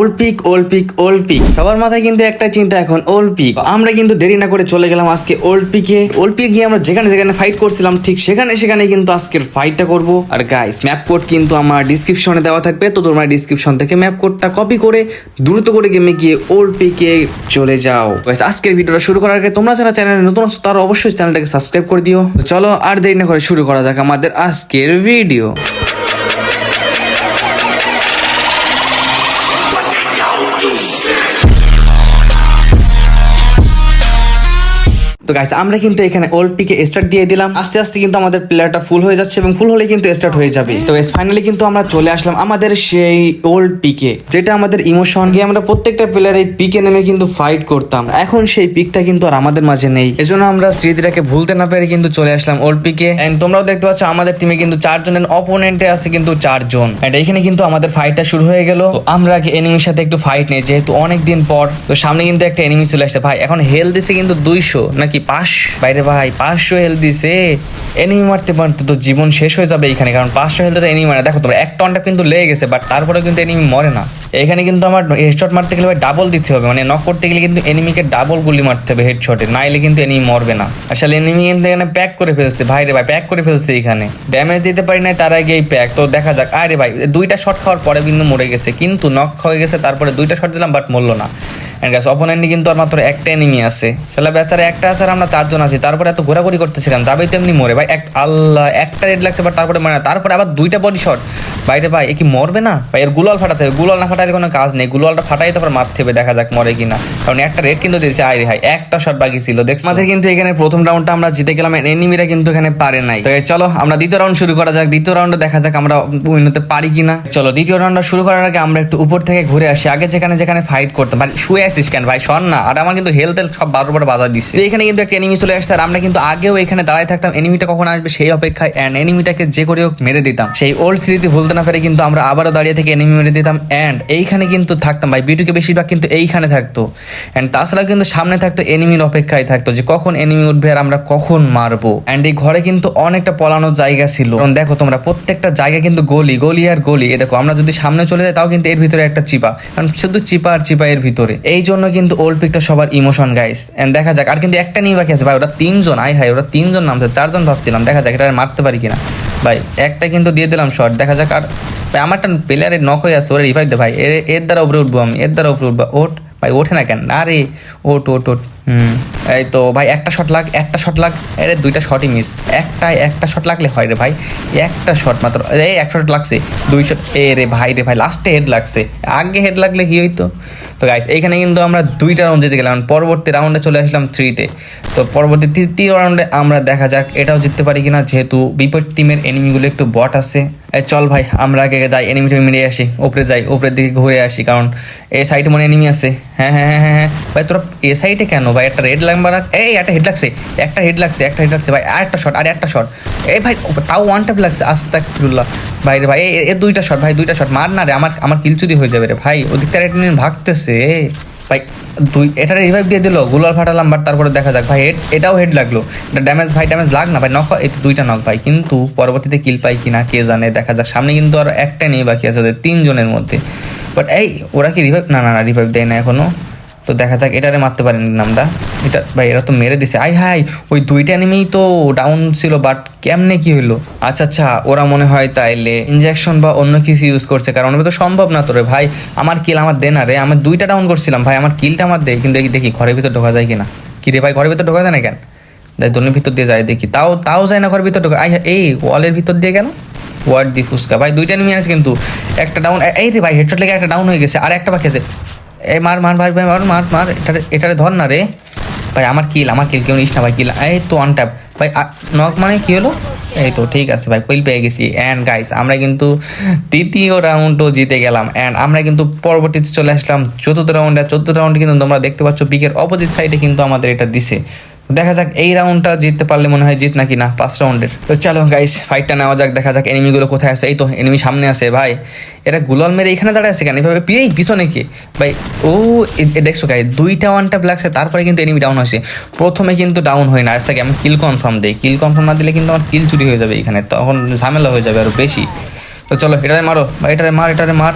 ওলপিক ওলপিক ওলপিক। সবার মাথায় কিন্তু একটা চিন্তা এখন, ওলপিক। আমরা কিন্তু দেরি না করে চলে গেলাম আজকে ওলপিকে। ওলপিক গিয়ে আমরা যেখানে যেখানে ফাইট করছিলাম, ঠিক সেখানে সেখানে কিন্তু আজকের ফাইটটা করব। আর গাইস ম্যাপ কোড কিন্তু আমার ডিসক্রিপশনে দেওয়া থাকবে, তো তোমরা ডিসক্রিপশন থেকে ম্যাপ কোডটা কপি করে, দ্রুত করে গেমে গিয়ে ওলপিকে চলে যাও। গাইস আজকের ভিডিওটা শুরু করার আগে তোমরা যারা চ্যানেলে নতুন আছো, তারা অবশ্যই চ্যানেলটাকে সাবস্ক্রাইব করে দিও। চলো আর দেরি না করে শুরু করা যাক আমাদের আজকের ভিডিও তো গাইস আমরা কিন্তু এখানে ওল্ড পিকে স্টার্ট দিয়ে দিলাম। আস্তে আস্তে কিন্তু আমাদের প্লেয়ারটা ফুল হয়ে যাচ্ছে এবং ফুল হলে কিন্তু স্টার্ট হয়ে যাবে। তো ফাইনালি কিন্তু আমরা চলে আসলাম আমাদের সেই ওল্ড পিকে যেটা আমাদের ইমোশন গিয়ে আমরা প্রত্যেকটা প্লেয়ার এই পিকে নেমে কিন্তু ফাইট করতাম। এখন সেই পিকটা কিন্তু আর আমাদের মাঝে নেই। এজন্য আমরা স্মৃতিটাকে ভুলতে না পেরে কিন্তু চলে আসলাম ওল্ড পিকে এন্ড তোমরাও দেখতে পাচ্ছ, আমাদের টিমে কিন্তু চারজনের অপোনেন্টে আছে কিন্তু চারজন। এন্ড এখানে কিন্তু আমাদের ফাইটটা শুরু হয়ে গেল। তো আমরা এনিমির সাথে একটু ফাইট নেই, যেহেতু অনেক দিন পর। তো সামনে কিন্তু একটা এনিমি চলে আসছে। ভাই, এখন হেল দিছে কিন্তু দুইশো, নাকি পাঁচ বাইরে ভাই, পাঁচশো হেল দিছে। এনিমি মারতে মারতে তো জীবন শেষ হয়ে যাবে এখানে, কারণ পাঁচশো হেলতে তো এনিমি মারে। দেখো তোমরা, এক টনটা কিন্তু লেগে গেছে বাট তারপরে কিন্তু এনিমি মরে না। এখানে কিন্তু আমার হেডশট মারতে গেলে ভাই ডাবল দিতে হবে মানে নক করতে গেলে কিন্তু এনিমিকে ডাবল গুলি মারতে হবে হেডশটে নাইলে কিন্তু এনিমি মরবে না। আসলে এনিমি কিন্তু এখানে প্যাক করে ফেলছে, ভাই রে ভাই প্যাক করে ফেলছে এখানে। ড্যামেজ দিতে পারি নাই, তার আগে এই প্যাক তো দেখা যাক, আরে ভাই, দুইটা শট খাওয়ার পরে কিন্তু মরে গেছে, কিন্তু নক হয়ে গেছে, তারপরে দুইটা শট দিলাম বাট মরলো না। এন্ড গাছ অপোনেন্টে কিন্তু আর মাত্র একটা এনিমি আছে। তাহলে বেচারা একটা আছে আর আমরা চারজন আছি। তারপরে এত ঘোরাঘুরি করতেছিলাম। যাবেই তেমনি মরে। ভাই, এক আল্লাহ, একটা রেড লাগছে বাট তারপরে মানে তারপরে আবার দুইটা বডি শট বাইরে ভাই এ কি মরবে না? ভাই এর গুলাল ফাটাতে হবে গুলাল না ফাটাতে কোনো কাজ নেই। গুলালটা ফাটাই তারপর মারতে হবে দেখা যাক মরে কিনা। কারণ একটা রেড কিন্তু দিয়েছে আয় রে ভাই একটা শট বাকি ছিল দেখ আমাদের কিন্তু এখানে প্রথম রাউন্ডটা আমরা জিতে গেলাম এনিমিরা কিন্তু এখানে পারে নাই। তো চলো আমরা দ্বিতীয় রাউন্ড শুরু করা যাক দ্বিতীয় রাউন্ডে দেখা যাক আমরা উইন হতে পারি কিনা। চলো দ্বিতীয় রাউন্ডটা শুরু করার আগে আমরা একটু উপর থেকে ঘুরে আসি আগে যেখানে যেখানে ফাইট করতাম। ভাই শুয়ে আসছিস কেন ভাই? শোন না আর আমার কিন্তু হেলথ হেলথ সব বারো বারো বাধা দিচ্ছে তো এখানে কিন্তু একটা এনিমি চলে আসছে আর আমরা কিন্তু আগেও এখানে দাঁড়ায় থাকতাম এনিমিটা কখন আসবে সেই অপেক্ষায় এনিমিটাকে যে করে হোক মেরে দিতাম। সেই ওল্ড স্মৃতি ভুলতে না পেরে কিন্তু আমরা আবারও দাঁড়িয়ে থেকে এনিমি মেরে দিতাম। অ্যান্ড এইখানে কিন্তু থাকতাম ভাই বিটুকে বেশিরভাগ কিন্তু এইখানে থাকতো। অ্যান্ড তাছাড়াও কিন্তু সামনে থাকতো এনিমির অপেক্ষায় থাকতো যে কখন এনিমি উঠবে আর আমরা কখন মারবো। অ্যান্ড এই ঘরে কিন্তু অনেকটা পলানোর জায়গা ছিল। কারণ দেখো তোমরা, প্রত্যেকটা জায়গা কিন্তু গলি গলি আর গলি। এ দেখো, আমরা যদি সামনে চলে যাই, তাও কিন্তু এর ভিতরে একটা চিপা। কারণ শুধু চিপা আর চিপা এর ভিতরে। এই জন্য কিন্তু ওল্ড পিকটা সবার ইমোশন গাইস অ্যান্ড দেখা যাক, আর কিন্তু একটা নিয়ে বাকি আছে। ভাই, ওরা তিনজন আই হাই ওরা তিনজন নামছে, চারজন ভাবছিলাম। দেখা যাক, এটা মারতে পারি কিনা। ভাই, একটা কিন্তু দিয়ে দিলাম শট দেখা যাক আর, ভাই, আমারটা প্লেয়ারের নক হয়ে আছে, ওরা রিভাইভ দে ভাই, এর এর দ্বারা উপরে উঠবো আমি, এর দ্বারা উপরে উঠবো ওট ভাই, ওঠে না কেন? আরে ওট ওট ওট হুম, এই তো, ভাই, একটা শট লাগ, একটা শট লাগ, আরে, দুইটা শটই মিস একটা একটা শট লাগলে হয় রে ভাই, একটা শট মাত্র, এই এক শট লাগছে, দুই শট এ রে ভাই রে ভাই লাস্টে হেড লাগছে, আগে হেড লাগলে কি হইতো? তো গাইস এইখানে কিন্তু আমরা দুইটা রাউন্ড জিতে গেলাম। পরবর্তী রাউন্ডে চলে আসলাম থ্রিতে তো। পরবর্তী তৃতীয় রাউন্ডে আমরা দেখা যাক, এটাও জিততে পারি কিনা, যেহেতু বিপরীত টিমের এনিমিগুলো একটু বট আছে। চল ভাই, আমরা আগে যাই এনিমি এনিমিটা মেরে আসি, উপরে যাই ওপরের দিকে ঘুরে আসি, কারণ এ সাইডে মনে এনিমি আছে। হ্যাঁ হ্যাঁ হ্যাঁ হ্যাঁ হ্যাঁ। ভাই, তোরা এ সাইডে কেন? ভাই, একটা রেড লাগবে না? এই, একটা হেড লাগছে, একটা হেড লাগছে, একটা হেড লাগছে। ভাই আর একটা শট আর একটা শট এই ভাই তাও ওয়ান ট্যাপ লাগছে আস্তাকুল্লাহ ভাই রে ভাই, এ- দুইটা শট ভাই দুইটা শট মার না রে, আমার আমার কিল কিলচুরি হয়ে যাবে রে ভাই। ওদিক থেকে একটা নিয়ে ভাগতেছে। ভাই, দুই এটা রিভাইভ দিয়ে দিল, গুলাল ফাটালাম বাট তারপরে দেখা যাক। ভাই হেড এটাও হেড লাগল। এটা ড্যামেজ ভাই ড্যামেজ লাগ না, ভাই নক এই দুইটা নক ভাই। কিন্তু পরবর্তীতে কিল পাই কিনা, কে জানে, দেখা যাক। সামনে কিন্তু আর একটা নেই বাকি আছে ওদের তিনজনের মধ্যে। বাট এই, ওরা কি রিভাইভ না না না রিভাইভ দেয় না এখনও। তো দেখা যাক, এটারে মারতে পারেনি আমরা। এটা, ভাই, এরা তো মেরে দিছে। আই হাই, ওই দুইটা এনিমেই তো ডাউন ছিল বাট কেমনে কি হইল? আচ্ছা আচ্ছা ওরা মনে হয় তাইলে ইনজেকশন বা অন্য কিছু ইউজ করছে, কারণ তো সম্ভব না তোরে ভাই। আমার কিল আমার দে না রে, আমি দুইটা ডাউন করছিলাম, ভাই, আমার কিলটা আমার দেয় কিন্তু দেখি দেখি ঘরের ভিতর ঢোকা যায় কিনা। কি রে ভাই, ঘরের ভিতর ঢোকা যায় না কেন? দেখ দোনের ভিতর দিয়ে যায়, দেখি। তাও তাও যায় না ঘরের ভিতর ঢোকা আই এই ওয়ালের ভিতর দিয়ে কেন ওয়ার্ড দি ফুসকা। ভাই, দুইটা নিয়ে আছে কিন্তু, একটা ডাউন এই রে ভাই হেডশট লেগে একটা ডাউন হয়ে গেছে, আর একটা বাকি আছে। এই মার মার ভাই ভাই, মার মার মার, এটারে এটারে ধর না রে। ভাই, আমার কিল আমার কিল কেউ নিস না, ভাই কিল এই তো অন ট্যাপ ভাই নক মানে কি হলো? এই তো, ঠিক আছে, ভাই কুইল পেয়ে গেছি। অ্যান্ড গাইস আমরা কিন্তু তৃতীয় রাউন্ডও জিতে গেলাম। অ্যান্ড আমরা কিন্তু পরবর্তীতে চলে আসলাম চতুর্থ রাউন্ডে চতুর্থ রাউন্ডে কিন্তু তোমরা দেখতে পাচ্ছ পিকের অপোজিট সাইডে কিন্তু আমাদের এটা দিছে। দেখা যাক এই রাউন্ডটা জিততে পারলে মনে হয় জিত নাকি না পাঁচ রাউন্ডের তো চলো গাইস ফাইটটা নেওয়া যাক, দেখা যাক এনিমিগুলো কোথায় আছে। এই তো এনিমি সামনে আছে, ভাই। এরা গুলাল মেরে এখানে দাঁড়ায় আছে কেন? এভাবে পিয়েই পিছনে কি? ভাই, ও দেখছ গাই দুইটা ওয়ানটা লাগছে তারপরে কিন্তু এনিমি ডাউন হয়েছে। প্রথমে কিন্তু ডাউন হয় না। আচ্ছা আমি কিল কনফার্ম দিই। কিল কনফার্ম না দিলে কিন্তু আমার কিল চুরি হয়ে যাবে এখানে। তখন ঝামেলা হয়ে যাবে আরও বেশি। তো চলো, এটারে মারো। ভাই, এটারে মার এটারে মার।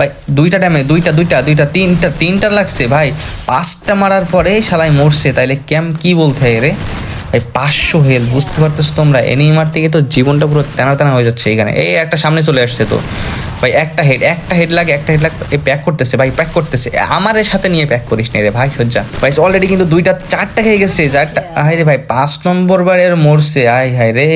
ভাই, দুইটা ড্যামে দুইটা দুইটা দুইটা, তিনটা তিনটা লাগছে, ভাই। পাঁচটা মারার পরে শালাই মরছে, তাইলে ক্যাম কি বলতে হয় রে? ভাই, পাঁচশো হেল বুঝতে পারতেছো তোমরা? এনিমার থেকে তো জীবনটা পুরো তেনা তেনা হয়ে যাচ্ছে এখানে। এই একটা সামনে চলে আসছে তো। ভাই, একটা হেড একটা হেড লাগে, একটা হেড লাগে প্যাক করতেছে, ভাই প্যাক করতেছে। আমার সাথে নিয়ে প্যাক করিস নি রে ভাই সজ্জা ভাই অলরেডি কিন্তু দুইটা, চারটা খেয়ে গেছে, চারটা হাই রে ভাই, পাঁচ নম্বর বারের মরছে, আয় হাই রে।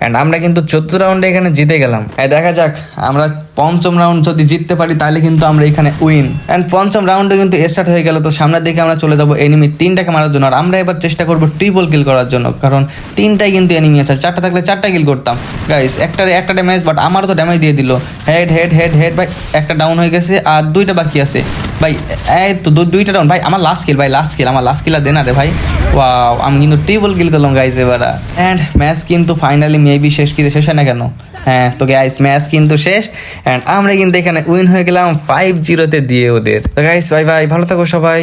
অ্যান্ড আমরা কিন্তু চোদ্দ রাউন্ডে এখানে জিতে গেলাম। দেখা যাক, আমরা পঞ্চম রাউন্ড যদি জিততে পারি, তাহলে কিন্তু আমরা এখানে উইন অ্যান্ড পঞ্চম রাউন্ডে কিন্তু স্টার্ট হয়ে গেল, তো সামনের দিকে আমরা চলে যাব এনিমি তিনটাকে মারার জন্য। আর আমরা এবার চেষ্টা করব ট্রিপল কিল করার জন্য, কারণ তিনটাই কিন্তু এনিমি আছে। চারটা থাকলে চারটা কিল করতাম। গাইস একটা একটা ড্যামেজ বাট আমারও তো ড্যামেজ দিয়ে দিল। হেড হেড হেড হেড ভাই, একটা ডাউন হয়ে গেছে আর দুইটা বাকি আছে। ভাই, এই তো দুইটা ডাউন ভাই, আমার লাস্ট কিল ভাই লাস্ট কিল আমার লাস্ট কিল আর দেনা রে ভাই। ওয়াও আমি কিন্তু টেবল কিল করলাম গাইজ এবার। অ্যান্ড ম্যাচ কিন্তু ফাইনালি মেবি শেষ কিরে শেষ হয় না কেন? হ্যাঁ তো গাইস ম্যাচ কিন্তু শেষ। অ্যান্ড আমরা কিন্তু এখানে উইন হয়ে গেলাম ফাইভ জিরোতে দিয়ে ওদের। তো গাইস ভাই ভাই ভালো থাকো সবাই।